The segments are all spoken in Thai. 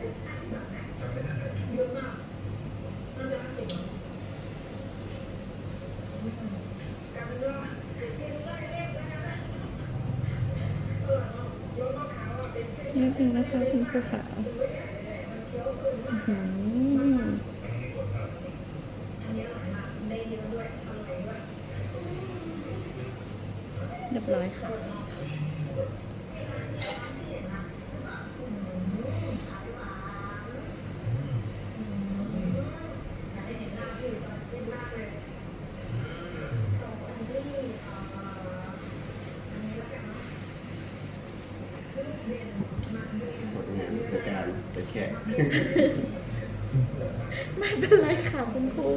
นี่จริงนะคะคุณครูขาอื้อหือเรียบร้อยค่ะ ผลงานในการเป็นแขกไม่เป็นไรค่ะคุณครู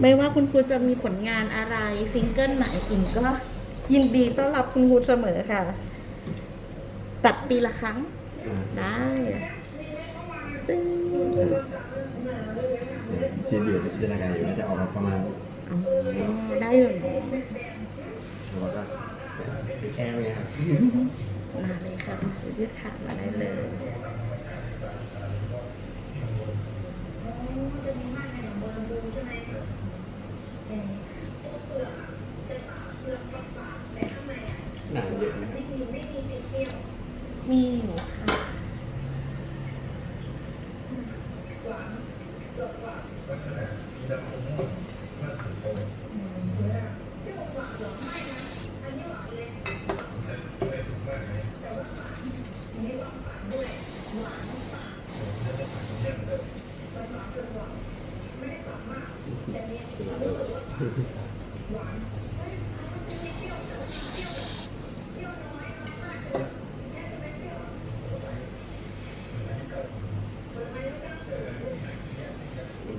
ไม่ว่าคุณครูจะมีผลงานอะไรซิงเกิลไหนอิงก็ยินดีต้อนรับคุณครูเสมอค่ะ ตัดปีละครั้งอ่าได้ตึ้งที่อยู่ในจินตนาการอยู่น่าจะออกมาประมาณอ๋อได้เลยเนอะแล้วก็ไปแค่ไหมครับ มาเลยค่ะคุณครูยืดขามาได้เลยหนังเยอะไหมครับมีอยู่ค่ะ เล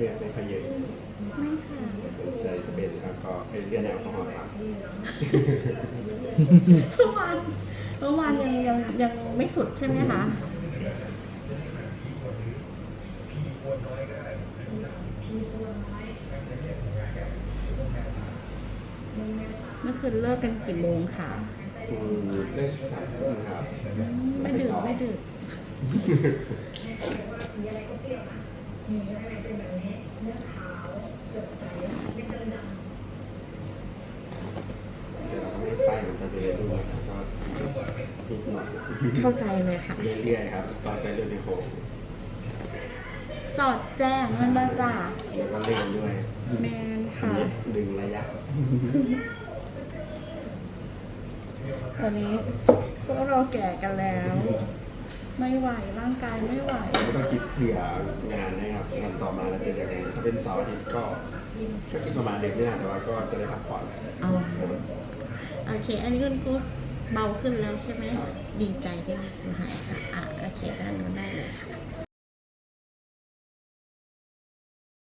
ือดไม่ค่อยเยอะไม่ค่ะใจจะเป็นครับก็ไอ้เลือดแอลกอฮอล์ต่ำ เมื่อวานเมื่อวานยังยังยังไม่สุดใช่ไหมคะ เมื่อคืนเลิกกันกี่โมงคะอืมเลิกสามทุ่มครับไม่ดึกไม่ดึกแต่เราก็ไม่ไฟเหมือนตอนเรียนรู้นะครับก็นิดหน่อยเข้าใจเลยค่ะเรื่อยๆครับ ตอนไปเรียนในโฮม สอดแจ้งมันมาจากแล้วก็เล่นด้วยแมนค่ะนิดดึงระยะวันนี้พวกเราแก่กันแล้ว ไม่ไหวร่างกายไม่ไหวไม่ต้องคิดเผื่องานนะครับงานต่อมาเราจะยังไงถ้าเป็นเสาร์อาทิตย์ก็ ก็คิดประมาณเดิมนี่แหละแต่ว่าก็จะได้พักผ่อนเอา ครับโอเค อันนี้คุณครูเบาขึ้นแล้วใช่ไหม ดีใจด้วยนะคะอะโอเคด้านนู้นได้เลยค่ะ